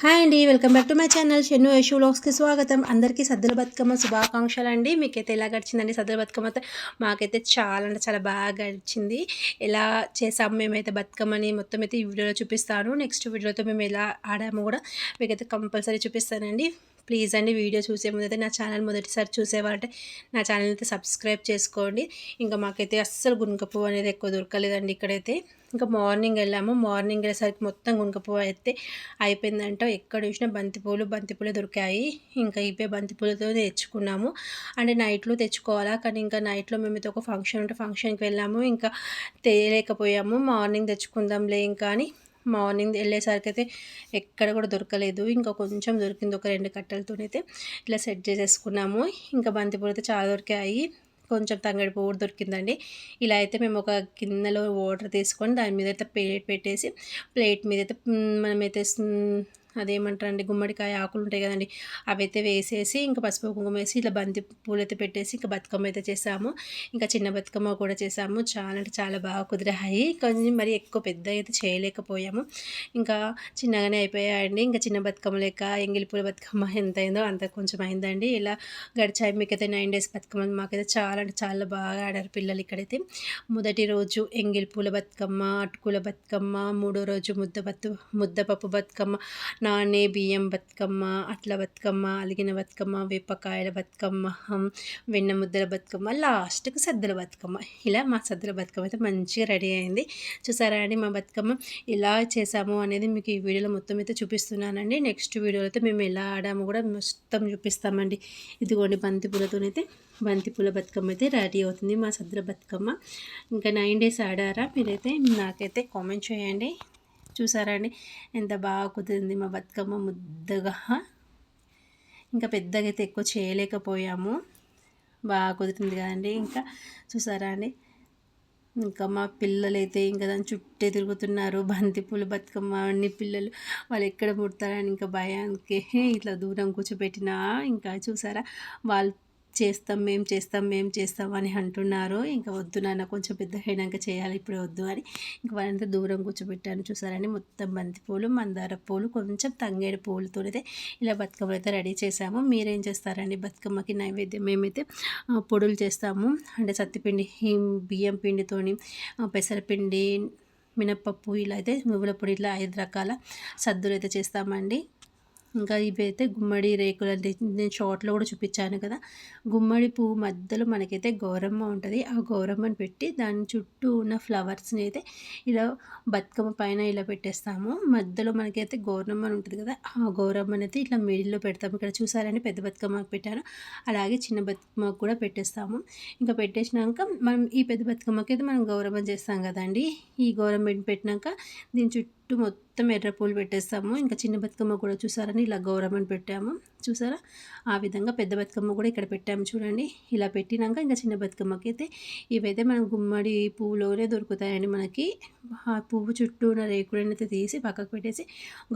Hi అండి welcome back to my channel Shennu Yashu వ్లాగ్స్కి స్వాగతం. అందరికీ సద్దుల బతుకమ్మ శుభాకాంక్షలు అండి మీకైతే ఎలా గడిచిందండి సద్దుల బతుకమ్మ అయితే మాకైతే చాలా అంటే చాలా బాగా గడిచింది. ఎలా చేసాము మేమైతే బతుకమ్మని మొత్తం అయితే ఈ వీడియోలో చూపిస్తాను. నెక్స్ట్ వీడియోతో మేము ఎలా ఆడాము కూడా మీకైతే కంపల్సరీ చూపిస్తానండి. ప్లీజ్ అండి వీడియో చూసే ముందైతే నా ఛానల్ మొదటిసారి చూసేవారంటే నా ఛానల్ అయితే సబ్స్క్రైబ్ చేసుకోండి. ఇంకా మాకైతే అస్సలు గునుకపు పువ్వు అనేది ఎక్కువ దొరకలేదండి ఇక్కడైతే. ఇంకా మార్నింగ్ వెళ్ళాము. మార్నింగ్ వెళ్ళేసరికి మొత్తం గునుక పువ్వు అయితే అయిపోయిందంట. ఎక్కడ చూసినా బంతిపూలు బంతిపూలు దొరికాయి. ఇంకా ఇవే బంతిపూలతో తెచ్చుకున్నాము. అంటే నైట్లో తెచ్చుకోవాలా? కానీ ఇంకా నైట్లో మేమైతే ఒక ఫంక్షన్ ఉంటే ఫంక్షన్కి వెళ్ళాము. ఇంకా తెలియలేకపోయాము మార్నింగ్ తెచ్చుకుందాంలే ఇంకా అని మార్నింగ్ వెళ్ళేసరికి అయితే ఎక్కడ కూడా దొరకలేదు. ఇంకా కొంచెం దొరికింది ఒక రెండు కట్టెలతోనైతే ఇట్లా సెట్ చేసేసుకున్నాము. ఇంకా బంతిపూలు అయితే చాలా దొరికాయి. కొంచెం తంగడి పువ్వు దొరికిందండి. ఇలా అయితే మేము ఒక గిన్నెలో వాటర్ తీసుకొని దాని మీద అయితే ప్లేట్ పెట్టేసి ప్లేట్ మీద అయితే మనమైతే అదేమంటారండి? గుమ్మడికాయ ఆకులు ఉంటాయి కదండి. అవి అయితే వేసేసి ఇంకా పసుపు కుంకుమ వేసి ఇట్లా బంతి పూలు అయితే పెట్టేసి ఇంకా బతుకమ్మ అయితే చేసాము. ఇంకా చిన్న బతుకమ్మ కూడా చేసాము. చాలా అంటే చాలా బాగా కుదిరాయి. కొంచెం మరి ఎక్కువ పెద్ద అయితే చేయలేకపోయాము. ఇంకా చిన్నగానే అయిపోయాయండి. ఇంకా చిన్న బతుకమ్మ లెక్క ఎంగిలి పూల బతుకమ్మ ఎంత అయిందో అంత కొంచెం అయిందండి. ఇలా గడిచాయి. మీకైతే నైన్ డేస్ బతుకమ్మ మాకైతే చాలా అంటే చాలా బాగా ఆడారు పిల్లలు ఇక్కడైతే. మొదటి రోజు ఎంగిలి పూల బతుకమ్మ అటుకుల బతుకమ్మ మూడో రోజు ముద్ద బతు ముద్దపప్పు బతుకమ్మ నానే బియ్యం బతుకమ్మ అట్ల బతుకమ్మ అలిగిన బతుకమ్మ వేపకాయల బతుకమ్మ వెన్న ముద్దల బతుకమ్మ లాస్ట్కి సద్దుల బతుకమ్మ. ఇలా మా సద్దుల బతుకమ్మ అయితే మంచిగా రెడీ అయింది. చూసారా అండి మా బతుకమ్మ ఎలా చేసాము అనేది మీకు ఈ వీడియోలో మొత్తం అయితే చూపిస్తున్నానండి. నెక్స్ట్ వీడియోలో అయితే మేము ఎలా ఆడాము కూడా మొత్తం చూపిస్తామండి. ఇదిగోండి బంతిపూలతోనైతే బంతిపూల బతుకమ్మ అయితే రెడీ అవుతుంది మా సద్దుల బతుకమ్మ. ఇంకా నైన్ డేస్ ఆడారా మీరైతే నాకైతే కామెంట్ చేయండి. చూసారా అండి? ఎంత బాగా కుదిరింది మా బతుకమ్మ ముద్దగా. ఇంకా పెద్దగా అయితే ఎక్కువ చేయలేకపోయాము. బాగా కుదిరింది కదండి ఇంకా. చూసారా అండి? ఇంకా మా పిల్లలైతే ఇంకా దాని చుట్టే తిరుగుతున్నారు. బంతిపూలు బతుకమ్మ అన్ని పిల్లలు. వాళ్ళు ఎక్కడ ముడతారని ఇంకా భయానికి ఇట్లా దూరం కూర్చోబెట్టినా. ఇంకా చూసారా? వాళ్ళు చేస్తాం మేము చేస్తాం మేము చేస్తాం అని అంటున్నారు ఇంకా వద్దు నాన్న కొంచెం పెద్ద అయినాక చేయాలి ఇప్పుడు వద్దు అని. ఇంకా వాళ్ళంతా దూరం కూర్చోబెట్టాను చూసారని మొత్తం బంతి పూలు మందార పూలు కొంచెం తంగేడు పూలతో అయితే ఇలా బతుకమ్మ అయితే రెడీ చేసాము. మీరేం చేస్తారండి బతుకమ్మకి నైవేద్యం మేమైతే పొడులు చేస్తాము. అంటే సత్తిపిండి బియ్యం పిండితోని పెసరపిండి మినప్పప్పు ఇలా అయితే నువ్వుల పొడి ఇట్లా ఐదు రకాల సద్దులు అయితే చేస్తామండి. ఇంకా ఇవి అయితే గుమ్మడి రేకులు అంటే నేను షార్ట్లో కూడా చూపించాను కదా. గుమ్మడి పువ్వు మధ్యలో మనకైతే గౌరమ్మ ఉంటుంది. ఆ గౌరమ్మని పెట్టి దాని చుట్టూ ఉన్న ఫ్లవర్స్ని అయితే ఇలా బతుకమ్మ పైన ఇలా పెట్టేస్తాము. మధ్యలో మనకైతే గౌరమ్మ ఉంటుంది కదా ఆ గౌరమ్మని అయితే ఇట్లా మిడిల్లో పెడతాము. ఇక్కడ చూసారని పెద్ద బతుకమ్మకు పెట్టాను. అలాగే చిన్న బతుకమ్మకు కూడా పెట్టేస్తాము. ఇంకా పెట్టేసినాక మనం ఈ పెద్ద బతుకమ్మకి అయితే మనం గౌరవం చేస్తాం కదండి. ఈ గౌరమ్మ పెట్టినాక దీని చుట్టూ చుట్టూ మొత్తం ఎర్ర పూలు పెట్టేస్తాము. ఇంకా చిన్న బతుకమ్మ కూడా చూసారని ఇలా గౌరమ్మని పెట్టాము. చూసారా? ఆ విధంగా పెద్ద బతుకమ్మ కూడా ఇక్కడ పెట్టాము చూడండి. ఇలా పెట్టినాక ఇంకా చిన్న బతుకమ్మకి అయితే ఇవైతే మనం గుమ్మడి పువ్వులోనే దొరుకుతాయండి మనకి. ఆ పువ్వు చుట్టూ ఉన్న రేకులనైతే తీసి పక్కకు పెట్టేసి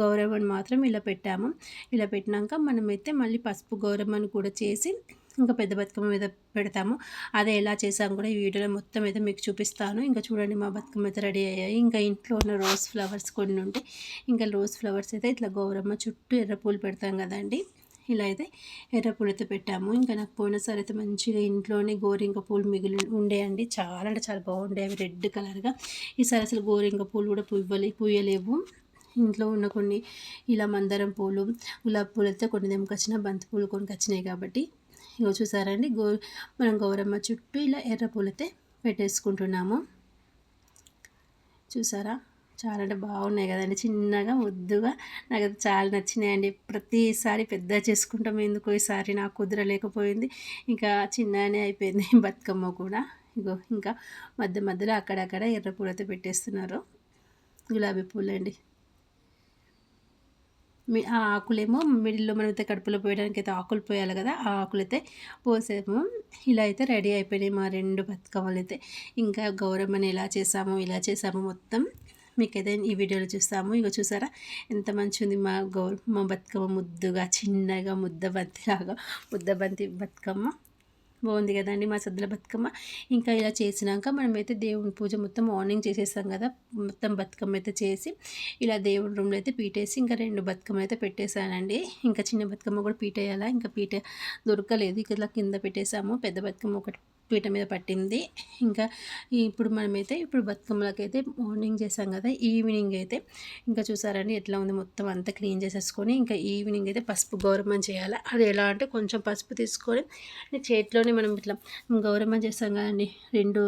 గౌరమ్మని మాత్రం ఇలా పెట్టాము. ఇలా పెట్టినాక మనమైతే మళ్ళీ పసుపు గౌరమ్మని కూడా చేసి ఇంకా పెద్ద బతుకమ్మ మీద పెడతాము. అదే ఎలా చేసాము కూడా ఈ వీడియోలో మొత్తం అయితే మీకు చూపిస్తాను. ఇంకా చూడండి మా బతుకమ్మ అయితే రెడీ అయ్యాయి. ఇంకా ఇంట్లో ఉన్న రోజ్ ఫ్లవర్స్ కొన్ని ఉంటాయి. ఇంకా రోజ్ ఫ్లవర్స్ అయితే ఇట్లా గౌరమ్మ చుట్టూ ఎర్ర పూలు పెడతాం కదండి. ఇలా అయితే ఎర్ర పూలు అయితే పెట్టాము. ఇంకా నాకు పోయినసారి అయితే మంచిగా ఇంట్లోనే గోరింక పూలు మిగిలి ఉండేయండి చాలా అంటే చాలా బాగుండే అవి రెడ్ కలర్గా. ఈసారి అసలు గోరింక పూలు కూడా పువ్వలే పూయలేవు ఇంట్లో ఉన్న కొన్ని ఇలా మందారం పూలు గులాబీ పూలు అయితే కొన్ని దెమ్మకొచ్చిన బంతి పూలు కొనుకొచ్చినాయి కాబట్టి ఇగో చూసారండి గో మనం గౌరమ్మ చుట్టూ ఇలా ఎర్ర పూలతే పెట్టేసుకుంటున్నాము. చూసారా? చాలా అంటే బాగున్నాయి కదండి చిన్నగా ముద్దుగా. నాకు అది చాలా నచ్చినాయండి. ప్రతిసారి పెద్ద చేసుకుంటాం ఎందుకో ఈసారి నాకు కుదరలేకపోయింది. ఇంకా చిన్ననే అయిపోయింది బతుకమ్మ కూడా. ఇగో ఇంకా మధ్య మధ్యలో అక్కడక్కడ ఎర్ర పూలతో పెట్టేస్తున్నారు. గులాబీ పూలండి. ఆ ఆకులేమో మిడిల్లో మనం అయితే కడుపులో పోయడానికి అయితే ఆకులు పోయాలి కదా ఆ ఆకులు అయితే పోసేమో. ఇలా అయితే రెడీ అయిపోయినాయి మా రెండు బతుకమ్మలు అయితే. ఇంకా గౌరమ్మని ఎలా చేసాము ఇలా చేసాము మొత్తం మీకైతే ఈ వీడియోలో చూస్తాము. ఇక చూసారా? ఎంత మంచి ఉంది మా గౌర మా బతుకమ్మ ముద్దుగా చిన్నగా ముద్ద బంతిలాగా ముద్ద బంతి బతుకమ్మ. బాగుంది కదండి మా సద్దుల బతుకమ్మ. ఇంకా ఇలా చేసినాక మనమైతే దేవుని పూజ మొత్తం మార్నింగ్ చేసేస్తాం కదా. మొత్తం బతుకమ్మ అయితే చేసి ఇలా దేవుడి రూమ్లో అయితే పీటేసి ఇంకా రెండు బతుకమ్మ అయితే పెట్టేశానండి. ఇంకా చిన్న బతుకమ్మ కూడా పీటేయాలా? ఇంకా పీట దొరకలేదు. ఇలా కింద పెట్టేసాము పెద్ద బతుకమ్మ ఒకటి పీట మీద పట్టింది. ఇంకా ఇప్పుడు మనమైతే ఇప్పుడు బతుకమ్మలకైతే మార్నింగ్ చేసాం కదా ఈవినింగ్ అయితే. ఇంకా చూసారండి ఎట్లా ఉంది మొత్తం అంతా క్లీన్ చేసేసుకొని ఇంకా ఈవినింగ్ అయితే పసుపు గౌరవం చేయాలి. అది ఎలా అంటే కొంచెం పసుపు తీసుకొని చేతిలోనే మనం ఇట్లా గౌరవం చేస్తాం కదండి రెండు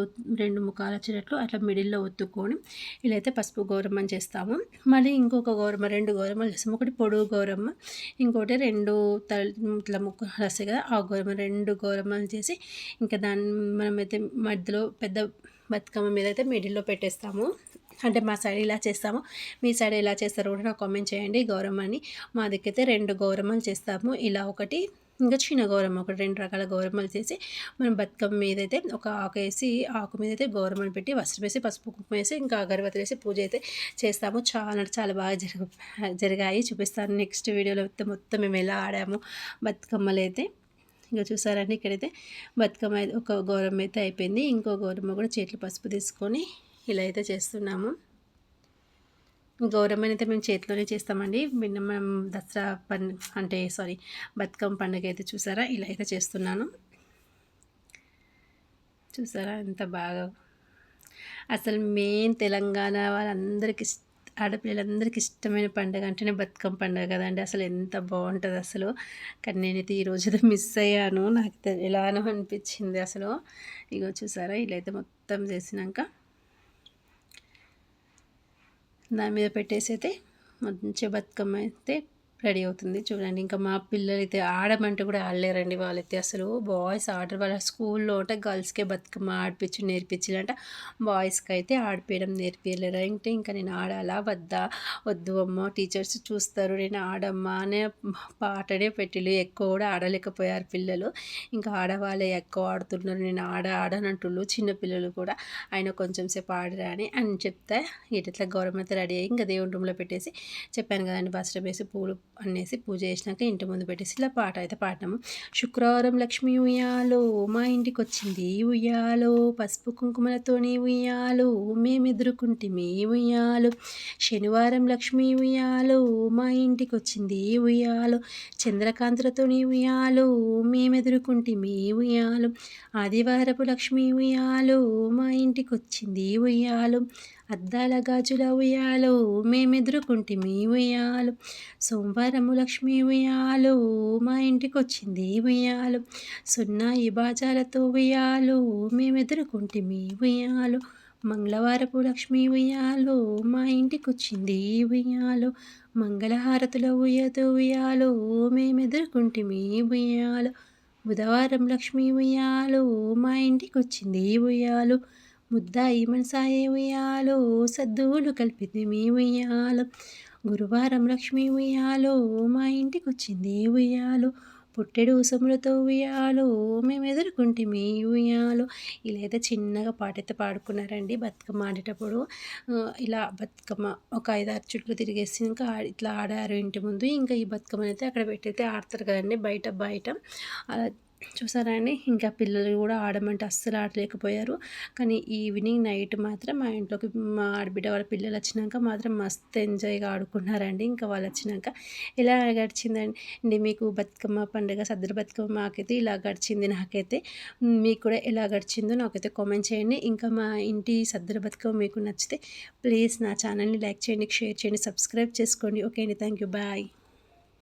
రెండు ముఖాలు వచ్చేటట్లు అట్లా మిడిల్లో ఒత్తుకొని ఇలా అయితే పసుపు గౌరవం చేస్తాము. మళ్ళీ ఇంకొక గౌరమ్మ రెండు గౌరమ్మలు చేస్తాము. ఒకటి పొడుగు గౌరమ్మ ఇంకోటి రెండు తల ఇట్లా ముక్క వస్తాయి కదా ఆ గౌరమ్మ రెండు గౌరమ్మలు చేసి ఇంకా దాన్ని మనమైతే మధ్యలో పెద్ద బతుకమ్మ మీద అయితే మిడిల్లో పెట్టేస్తాము. అంటే మా సైడ్ ఇలా చేస్తాము. మీ సైడ్ ఎలా చేస్తారో కూడా నాకు కామెంట్ చేయండి. గౌరమ్మని మా దగ్గరైతే రెండు గౌరమ్మలు చేస్తాము. ఇలా ఒకటి ఇంకా చిన్న గౌరమ్మ ఒకటి రెండు రకాల గౌరమ్మలు చేసి మనం బతుకమ్మ మీద అయితే ఒక ఆకు వేసి ఆకు మీద అయితే గౌరమ్మలు పెట్టి వస్త్రం వేసి పసుపు కుంకుమ వేసి ఇంకా అగరబత్తి వేసి పూజ అయితే చేస్తాము. చాలా చాలా బాగా జరుగు జరిగాయి. చూపిస్తాను నెక్స్ట్ వీడియోలో మొత్తం మేము ఎలా ఆడాము బతుకమ్మలు అయితే. ఇంకా చూసారండి ఇక్కడైతే బతుకమ్మ ఒక గౌరమ్మ అయితే అయిపోయింది. ఇంకో గౌరమ్మ కూడా చేతులు పసుపు తీసుకొని ఇలా అయితే చేస్తున్నాము. గౌరమ్మని అయితే మేము చేతిలోనే చేస్తామండి. మనం దసరా పం అంటే సారీ బతుకమ్మ పండుగ అయితే చూసారా? ఇలా అయితే చేస్తున్నాను. చూసారా? ఎంత బాగా. అసలు మెయిన్ తెలంగాణ వాళ్ళందరికీ ఆడపిల్లలందరికీ ఇష్టమైన పండుగ అంటేనే బతుకమ్మ పండుగ కదండి. అసలు ఎంత బాగుంటుంది అసలు. కానీ నేనైతే ఈరోజు అయితే మిస్ అయ్యాను. నాకు ఎలానో అనిపించింది అసలు. ఇగో చూసారా ఇలా అయితే మొత్తం చేసినాక దాని మీద పెట్టేసి అయితే మంచి బతుకమ్మ అయితే రెడీ అవుతుంది. చూడండి ఇంకా మా పిల్లలు అయితే ఆడమంటే కూడా ఆడలేరండి వాళ్ళైతే. అసలు బాయ్స్ ఆడరు. వాళ్ళ స్కూల్లో అంటే గర్ల్స్కే బతుకమ్మ ఆడిపించి నేర్పించాలంట బాయ్స్కి అయితే ఆడిపించడం నేర్పించలేరు అంటే ఇంకా నేను ఆడాలా? వద్దా? వద్దు అమ్మ. టీచర్స్ చూస్తారు. నేను ఆడమ్మా అనే పాటనే పెట్టిలు ఎక్కువ కూడా ఆడలేకపోయారు పిల్లలు. ఇంకా ఆడవాళ్ళే ఎక్కువ ఆడుతున్నారు. నేను ఆడ ఆడనంటుళ్ళు చిన్నపిల్లలు కూడా. ఆయన కొంచెం సేపు ఆడరా అని అని చెప్తే ఇట్లా గవర్నమెంట్ రెడీ అయ్యి ఇంకా దేవుని రూమ్లో పెట్టేసి చెప్పాను కదండి బస్టర్ వేసి పూలు అనేసి పూజ చేసినాక ఇంటి ముందు పెట్టేసి ఇలా పాట అయితే పాడినాము. శుక్రవారం లక్ష్మి ఉయ్యాలో మా ఇంటికి వచ్చింది ఉయ్యాలో. పసుపు కుంకుమలతోని ఉయ్యాలు. మేమెదురుకుంటే మే ఉయ్యాలు. శనివారం లక్ష్మి ఉయ్యాలో. మా ఇంటికి వచ్చింది ఉయ్యాలు. చంద్రకాంతులతోని ఉయ్యాలు. మేమెదురుకుంటే మే ఉయ్యాలు. ఆదివారపు లక్ష్మి ఉయ్యాలు. మా ఇంటికి వచ్చింది ఉయ్యాలు. అద్దాల గాజుల ఉయ్యాలో మేమెదురుకుంటే మీ ఉయ్యాలు. సోమవారము లక్ష్మి ఉయ్యాలు మా ఇంటికి వచ్చింది ఉయ్యాలు. సున్నాయి బాజాలతో ఉయ్యాలు మేమెదురుకుంటే మీ ఉయ్యాలు. మంగళవారపు లక్ష్మి ఉయ్యాలు మా ఇంటికి వచ్చింది ఉయ్యాలు. మంగళహారతుల ఉయ్యతో ఉయ్యాలు మేమెదురుకుంటే మీ ఉయ్యాలు. బుధవారం లక్ష్మి ఉయ్యాలు మా ఇంటికి వచ్చింది ఉయ్యాలు. ముద్దాయి మనసాయే ఉయ్యాలో సద్దులు కలిపింది మీ ఉయ్యాలో. గురువారం లక్ష్మి ఉయ్యాలో మా ఇంటికి వచ్చింది ఉయ్యాలో. పుట్టెడు ఉసములతో ఉయ్యాలో మేము ఎదుర్కొంటే మీ ఉయ్యాలో. ఇలా అయితే చిన్నగా పాటైతే పాడుకున్నారండి బతుకమ్మ ఆడేటప్పుడు. ఇలా బతుకమ్మ ఒక ఐదు ఆరు చుట్లు తిరిగేసి ఇంకా ఇట్లా ఆడారు ఇంటి ముందు. ఇంకా ఈ బతుకమ్మని అయితే అక్కడ పెట్టయితే ఆడతారు కదండి బయట బయట. అలా చూసారా అండి? ఇంకా పిల్లలు కూడా ఆడమంటే అస్సలు ఆడలేకపోయారు. కానీ ఈవినింగ్ నైట్ మాత్రం మా ఇంట్లోకి మా ఆడబిడ్డ వాళ్ళ పిల్లలు వచ్చినాక మాత్రం మస్తు ఎంజాయ్గా ఆడుకున్నారండి. ఇంకా వాళ్ళు వచ్చినాక ఇలా గడిచిందండి? మీకు బతుకమ్మ పండుగ సద్దరు బతుకమ్మ మాకైతే ఇలా గడిచింది నాకైతే. మీకు కూడా ఎలా గడిచిందో నాకైతే కామెంట్ చేయండి. ఇంకా మా ఇంటి సద్దరు బతుకమ్మ మీకు నచ్చితే ప్లీజ్ నా ఛానల్ని లైక్ చేయండి షేర్ చేయండి సబ్స్క్రైబ్ చేసుకోండి. ఓకే అండి. Thank you bye.